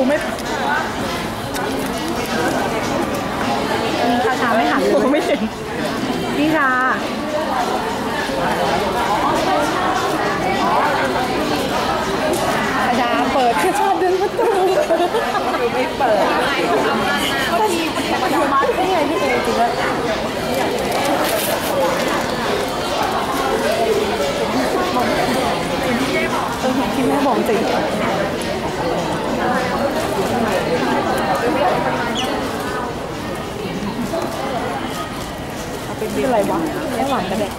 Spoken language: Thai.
ูไม่มีคาชาไม่หันเลยไม่เห็นพี่ชาคาชาเปิดคาชาเดินประตูดไม่เปิดก็มีปัจจุบันไม่ไงพี่เอจริงว่าเออพี่แม่บอกจริง คืออะไรวะไม่หวานกันเด็ก